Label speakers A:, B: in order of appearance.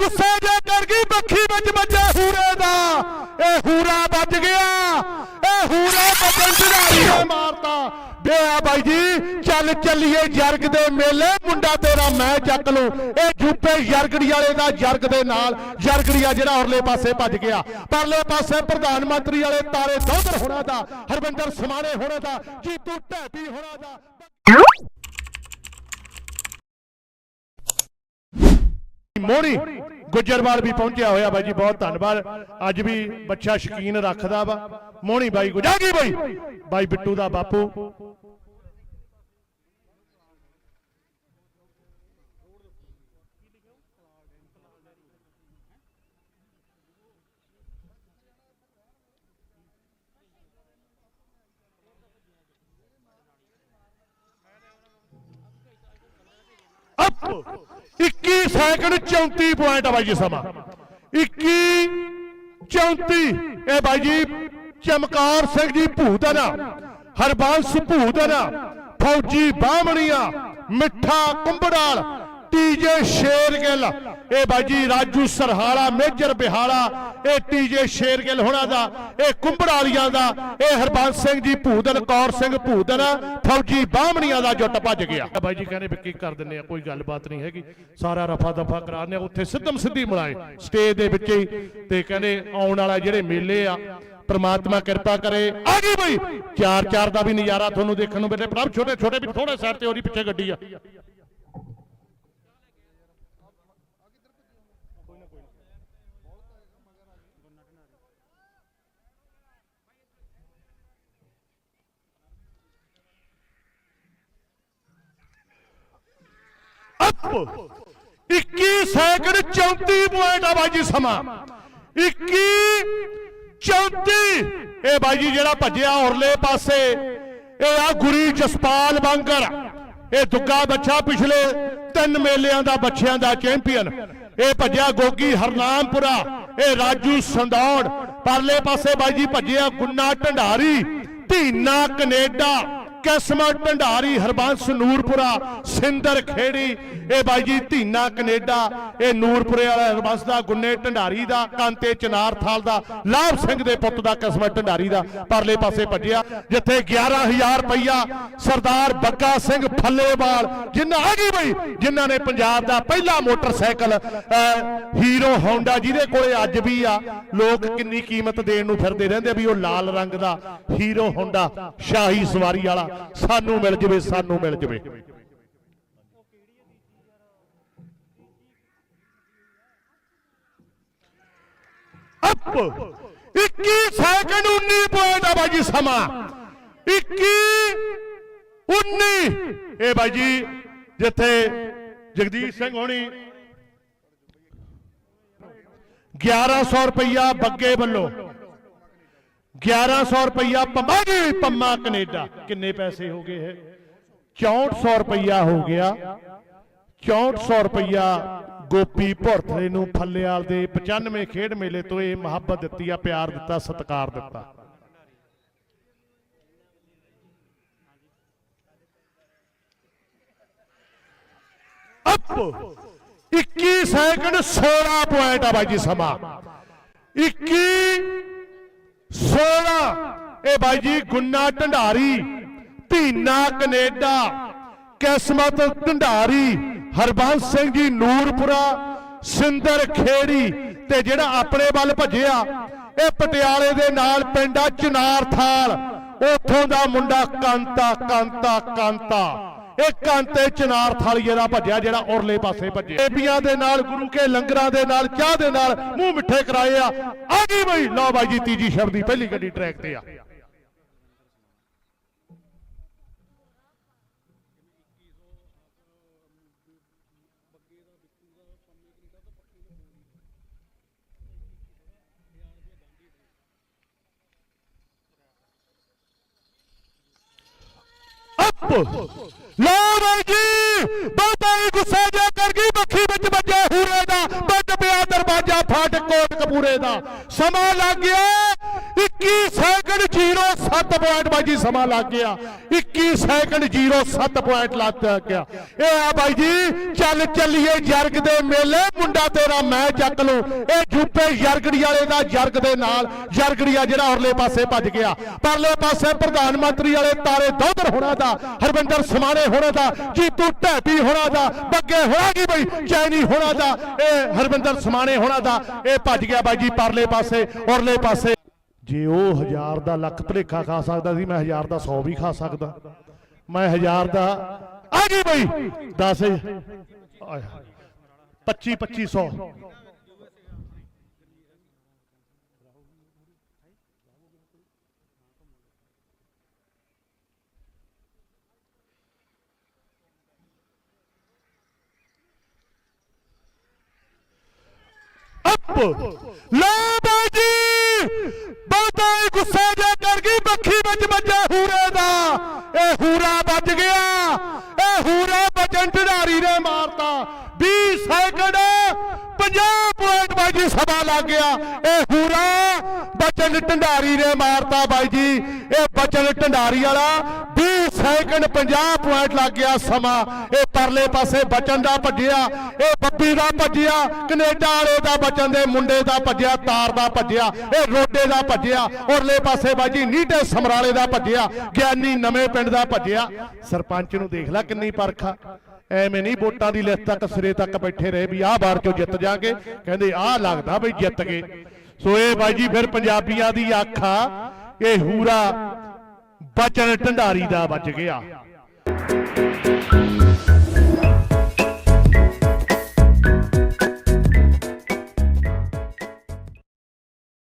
A: ਗੁੱਸੇ ਜੇ ਕਰ ਗਈ ਬੱਖੀ ਵਿੱਚ ਵੱਜੇ ਹੂਰੇ ਦਾ। ਇਹ ਹੂਰਾ ਵੱਜ ਗਿਆ। ਇਹ ਹੂਰਾ ਵੱਜਣ ਚੜਾਈ ਮਾਰਤਾ। ਬੇ ਬਾਈ ਜੀ, ਚੱਲ ਚੱਲੀਏ ਜਰਗ ਦੇ ਮੇਲੇ। ਮੁੰਡਾ ਤੇਰਾ ਮੈਂ ਚੱਕ ਲੂੰ। ਇਹ ਜੂਪੇ ਜਰਗੜੀ ਵਾਲੇ ਦਾ ਜਰਗ ਦੇ ਨਾਲ। ਜਰਗੜੀਆ ਜਿਹੜਾ ਔਰਲੇ ਪਾਸੇ ਭੱਜ ਗਿਆ। ਪਰਲੇ ਪਾਸੇ ਪ੍ਰਧਾਨ ਮੰਤਰੀ ਵਾਲੇ ਤਾਰੇ ਦੋਦਰ ਹੋਣਾ ਦਾ, ਹਰਵਿੰਦਰ ਸਮਾਣੇ ਹੋਣਾ ਦਾ, ਜੀਤੂ ਢੈਪੀ ਹੋਣਾ ਦਾ। ਮੋਹਣੀ ਗੁੱਜਰਵਾਲ ਵੀ ਪਹੁੰਚਿਆ ਹੋਇਆ ਬਾਈ ਜੀ, ਬਹੁਤ ਧੰਨਵਾਦ। ਅੱਜ ਵੀ ਬੱਚਾ ਸ਼ਕੀਨ ਰੱਖਦਾ ਵਾ। ਮੋਹਣੀ ਬਾਈ ਗੁਜਾਗੀ ਬਾਈ। ਬਾਈ ਬਿੱਟੂ ਦਾ ਬਾਪੂ। ਅਪ। 21 ਸੈਕਿੰਡ 34 ਪੁਆਇੰਟ ਆ ਬਾਈ ਜੀ ਸਮਾਂ। 21 34 ਇਹ ਬਾਈ ਜੀ ਚਮਕਾਰ ਸਿੰਘ ਜੀ ਭੂਤ ਭੂਤਨਾ ਹਰਬੰਸ ਭੂਤਨਾ ਫੌਜੀ ਬਾਹਮਣੀਆਂ, ਮਿੱਠਾ ਕੁੰਬੜਾਲ ਟੀਜੇ ਸ਼ੇਰਗਿੱਲ ਇਹ ਬਾਈ ਰਾਜੂ ਸਰਹਾਲਾ, ਮੇਜਰ ਬਿਹਾਲਾ, ਇਹ ਟੀਜੇ ਸ਼ੇਰਗਿੱਲ ਹੋਣਾ ਦਾ, ਇਹ ਕੁੰਬੜਾਲੀਆਂ ਦਾ, ਇਹ ਹਰਬੰਸ ਸਿੰਘ ਜੀ ਭੂਦਨ ਕੌਰ ਸਿੰਘ ਭੂਦਨ ਫੌਜੀ ਬਾਹਮਣੀਆਂ ਦਾ ਜੁੱਟ ਭੱਜ ਗਿਆ। ਬਾਈ ਜੀ ਕਹਿੰਦੇ ਵੀ ਕੀ ਕਰ ਦਿੰਨੇ ਆ, ਕੋਈ ਗੱਲਬਾਤ ਨਹੀਂ ਹੈਗੀ। ਸਾਰਾ ਰਫਾ ਦਫਾ ਕਰਾਉਂਦੇ ਆ, ਉੱਥੇ ਸਿੱਧਮ ਸਿੱਧੀ ਮਿਲਾਏ ਸਟੇਜ ਦੇ ਵਿੱਚ ਹੀ। ਤੇ ਕਹਿੰਦੇ ਆਉਣ ਵਾਲਾ ਜਿਹੜੇ ਮੇਲੇ ਆ, ਪ੍ਰਮਾਤਮਾ ਕਿਰਪਾ ਕਰੇ। ਆ ਗਈ ਬਈ, ਚਾਰ ਚਾਰ ਦਾ ਵੀ ਨਜ਼ਾਰਾ ਤੁਹਾਨੂੰ ਦੇਖਣ ਨੂੰ ਮਿਲੇ। ਪ੍ਰਭ, ਛੋਟੇ ਛੋਟੇ ਵੀ ਥੋੜੇ ਸਾਈਡ ਤੇ ਉਹਦੀ ਪਿੱਛੇ ਗੱਡੀ ਆ ਅਪ 21 ਸੈਕਿੰਡ 34 ਪੁਆਇੰਟ ਆ ਬਾਈ ਜੀ ਸਮਾਂ। 21 34 ਇਹ ਬਾਈ ਜੀ ਜਿਹੜਾ ਭੱਜਿਆ ਔਰਲੇ ਪਾਸੇ, ਇਹ ਆ ਗੁਰੀ ਜਸਪਾਲ ਬਾਂਗਰ। ਇਹ ਦੁੱਗਾ ਬੱਚਾ ਪਿਛਲੇ ਤਿੰਨ ਮੇਲਿਆਂ ਦਾ ਬੱਚਿਆਂ ਦਾ ਚੈਂਪੀਅਨ। ਇਹ ਭੱਜਿਆ ਗੋਗੀ ਹਰਨਾਮਪੁਰਾ, ਇਹ ਰਾਜੂ ਸੰਦੌੜ। ਪਰਲੇ ਪਾਸੇ ਬਾਈ ਜੀ ਭੱਜਿਆ ਗੁੰਨਾ ਢੰਡਾਰੀ, ਧੀਨਾ ਕੈਨੇਡਾ। ਕਿਸਮਤ ਢੰਡਾਰੀ ਹਰਬੰਸ ਨੂਰਪੁਰਾ ਸਿੰਦਰ ਖੇੜੀ ਇਹ ਬਾਈ ਜੀ ਧੀਨਾ ਕੈਨੇਡਾ ਇਹ ਨੂਰਪੁਰੇ ਵਾਲਾ ਹਰਬੰਸ ਦਾ ਗੁੰਨੇ ਢੰਡਾਰੀ ਦਾ ਕਾਂਤੇ ਚਨਾਰਥਾਲ ਦਾ ਲਾਭ ਸਿੰਘ ਦੇ ਪੁੱਤ ਦਾ ਕਿਸਮਤ ਢੰਡਾਰੀ ਦਾ ਪਰਲੇ ਪਾਸੇ ਭੱਜਿਆ ਜਿੱਥੇ 11000 ਰੁਪਈਆ ਸਰਦਾਰ ਬੱਗਾ ਸਿੰਘ ਫੱਲੇਵਾਲ ਜਿਨ੍ਹਾਂ ਆ ਗਈ ਬਈ ਜਿਨ੍ਹਾਂ ਨੇ ਪੰਜਾਬ ਦਾ ਪਹਿਲਾ ਮੋਟਰਸਾਈਕਲ ਅਹ, ਹੀਰੋ ਹੋਂਡਾ ਜਿਹਦੇ ਕੋਲੇ ਅੱਜ ਵੀ ਆ ਲੋਕ ਕਿੰਨੀ ਕੀਮਤ ਦੇਣ ਨੂੰ ਫਿਰਦੇ ਰਹਿੰਦੇ ਵੀ ਉਹ ਲਾਲ ਰੰਗ ਦਾ ਹੀਰੋ ਹੋਂਡਾ ਸ਼ਾਹੀ ਸਵਾਰੀ ਵਾਲਾ। ਸਾਨੂੰ ਮਿਲ ਜਵੇ, ਸਾਨੂੰ ਮਿਲ ਜਵੇ। ਅਪ! 21 ਸੈਕਿੰਡ 19 ਪੁਆਇੰਟ ਆ ਬਾਈ ਜੀ ਸਮਾਂ। 21 19 ਇਹ ਬਾਈ ਜੀ ਜਿੱਥੇ ਜਗਦੀਸ਼ ਸਿੰਘ ਹੋਣੀ 1100 ਰੁਪਈਆ ਬੱਗੇ ਵੱਲੋਂ 1100 ਰੁਪਈਆ ਪੰਮਾ ਜੀ ਪੰਮਾ ਕੈਨੇਡਾ। ਕਿੰਨੇ ਪੈਸੇ ਹੋ ਗਏ ਇਹ? 6400 ਰੁਪਈਆ ਹੋ ਗਿਆ। 6400 ਰੁਪਈਆ ਗੋਪੀ ਭੁਰਥਲੇ ਨੂੰ ਫੱਲੇਵਾਲ ਦੇ 95 ਖੇਡ ਮੇਲੇ ਤੋਂ ਇਹ ਮੁਹੱਬਤ ਦਿੱਤੀ ਆ, ਪਿਆਰ ਦਿੱਤਾ, ਸਤਿਕਾਰ ਦਿੱਤਾ। ਅਪ! 21 ਸੈਕਿੰਡ 16 ਪੁਆਇੰਟ ਆ ਬਾਈ ਜੀ ਸਮਾਂ। 21 ਇਹ ਬਾਈ ਜੀ, ਗੁੰਨਾ ਢੰਡਾਰੀ, ਧੀਨਾ ਕੈਨੇਡਾ, ਕਿਸਮਤ ਢੰਡਾਰੀ, ਹਰਬੰਸ ਸਿੰਘ ਜੀ, ਨੂਰਪੁਰਾ, ਸਿੰਦਰ ਖੇੜੀ ਤੇ ਜਿਹੜਾ ਆਪਣੇ ਵੱਲ ਭੱਜਿਆ, ਇਹ ਪਟਿਆਲੇ ਦੇ ਨਾਲ ਪਿੰਡਾ ਚਨਾਰ ਥਾਲ, ਉੱਥੋਂ ਦਾ ਮੁੰਡਾ ਕਾਂਤਾ ਕਾਂਤਾ ਕਾਂਤਾ। ਇਹ ਕਾਂਤੇ ਚਨਾਰ ਥਾਲੀਏ ਦਾ ਭੱਜਿਆ, ਜਿਹੜਾ ਔਰਲੇ ਪਾਸੇ ਭੱਜਿਆ। ਬੇਬੀਆਂ ਦੇ ਨਾਲ, ਗੁਰੂ ਕੇ ਲੰਗਰਾਂ ਦੇ ਨਾਲ, ਚਾਹ ਦੇ ਨਾਲ ਮੂੰਹ ਮਿੱਠੇ ਕਰਾਏ ਆ। ਆ ਗਈ ਬਈ। ਲਓ ਬਾਈ ਜੀ, ਤੀਜੀ ਸ਼ਬਦੀ ਪਹਿਲੀ ਗੱਡੀ ਟਰੈਕ ਤੇ ਆ। ਅਪ ਲੋ ਬਾਈ ਜੀ, ਬਾਬਾ ਜੀ ਗੁੱਸੇ ਜਾ ਕਰ ਗਈ ਬੱਖੀ ਵਿੱਚ ਵੱਜੇ ਹੂਰੇ ਦਾ ਵੱਜ ਪਿਆ ਦਰਵਾਜ਼ਾ ਫਾਟਕ ਕੋਟ ਦਾ। ਸਮਾਂ ਲੱਗ ਗਿਆ। 21 ਸੈਕਿੰਡ 07 ਪੁਆਇੰਟ ਬਾਈ ਜੀ, ਸਮਾਂ ਲੱਗ ਗਿਆ। 21 ਸੈਕਿੰਡ 07 ਪੁਆਇੰਟ ਲੱਗ ਗਿਆ। ਇਹ ਆ ਬਾਈ ਜੀ, ਚੱਲ ਚੱਲੀਏ ਜਰਗ ਦੇ ਮੇਲੇ। ਮੁੰਡਾ ਤੇਰਾ ਮੈਂ ਚੱਕ ਲੂੰ। ਇਹ ਜੂਪੇ ਜਰਗੜੀ ਵਾਲੇ ਦਾ ਜਰਗ ਦੇ ਨਾਲ। ਜਰਗੜੀਆ ਜਿਹੜਾ ਔਰਲੇ ਪਾਸੇ ਭੱਜ ਗਿਆ। ਪਰਲੇ ਪਾਸੇ ਪ੍ਰਧਾਨ ਮੰਤਰੀ ਵਾਲੇ ਤਾਰੇ ਦੌਧਰ ਹੋਣਾ ਦਾ, ਹਰਵਿੰਦਰ ਸਮਾਣੇ ਹੋਣਾ ਦਾ, ਜੀਤੂ ਢੈਪੀ ਹੋਣਾ ਦਾ, ਬੱਗੇ ਹੋਣਾ ਕੀ ਬਈ, ਚੈਨੀ ਹੋਣਾ ਦਾ, ਇਹ ਹਰਵਿੰਦਰ ਸਮਾਣੇ ਹੋਣਾ ਦਾ, ਇਹ ਭੱਜ ਗਿਆ। ਬਾਈ ਜੀ, ਪਰਲੇ ਪਾਸੇ ਔਰਲੇ ਪਾਸੇ। ਜੇ ਉਹ ਹਜ਼ਾਰ ਦਾ ਲੱਖ ਭਲੇਖਾ ਖਾ ਸਕਦਾ ਸੀ, ਮੈਂ ਹਜ਼ਾਰ ਦਾ 100 ਵੀ ਖਾ ਸਕਦਾ। ਮੈਂ ਹਜ਼ਾਰ ਦਾ ਆ ਗਈ ਬਈ। 10 25 2500 ਅੱਪ ਲੈ ਬਾਜੀ ਬਹੁਤਾ ਹੀ ਗੁੱਸਾ ਜਾ ਕਰ ਗਈ ਬੱਖੀ ਵਿੱਚ ਵੱਜਾ ਹੂਰੇ ਦਾ। ਇਹ ਹੂਰਾ ਵੱਜ ਗਿਆ। ਇਹ ਹੂਰਾ ਬਚਨ ਢਿਡਾਰੀ ਨੇ ਮਾਰਤਾ। 20 ਸੈਕਿੰਡ 50 ਪੁਆਇੰਟ ਬਾਜੀ ਸਭਾ ਲੱਗ ਗਿਆ। ਇਹ ਢੰਡਾਰੀ ਨੇ ਮਾਰਤਾ ਬਾਈ ਜੀ। ਇਹ ਬਚਨ ਢੰਡਾਰੀ ਵਾਲਾ 20 ਸੈਕਿੰਡ 50 ਪੁਆਇੰਟ ਲੱਗ ਗਿਆ ਸਮਾਂ। ਇਹ ਪਰਲੇ ਪਾਸੇ ਬਚਨ ਦਾ ਭੱਜਿਆ। ਇਹ ਬੱਬੀ ਦਾ ਭੱਜਿਆ। ਕੈਨੇਡਾ ਵਾਲੇ ਦਾ ਬਚਨ ਦੇ ਮੁੰਡੇ ਦਾ ਭੱਜਿਆ। ਤਾਰ ਦਾ ਭੱਜਿਆ। ਇਹ ਰੋਡੇ ਦਾ ਭੱਜਿਆ। ਔਰਲੇ ਪਾਸੇ ਬਾਜੀ ਨੀਟੇ ਸਮਰਾਲੇ ਦਾ ਭੱਜਿਆ। ਗਿਆਨੀ ਨਵੇਂ ਪਿੰਡ ਦਾ ਭੱਜਿਆ। ਸਰਪੰਚ ਨੂੰ ਦੇਖ ਲੈ ਕਿੰਨੀ ਪਰਖਾ ਐਵੇਂ ਨਹੀਂ ਵੋਟਾਂ ਦੀ ਲਿਸਟ ਤੱਕ ਸਿਰੇ ਤੱਕ ਬੈਠੇ ਰਹੇ ਵੀ ਆਹ ਵਾਰ ਚੋਂ ਜਿੱਤ ਜਾਗੇ। ਕਹਿੰਦੇ ਆਹ ਲੱਗਦਾ ਬਈ ਜਿੱਤ ਗਏ। ਸੋ ਇਹ ਬਾਈ ਜੀ ਫਿਰ ਪੰਜਾਬੀਆਂ ਦੀ ਅੱਖ ਆ, ਇਹ ਹੂਰਾ ਬਚਨ ਢੰਡਾਰੀ ਦਾ ਬਚ ਗਿਆ।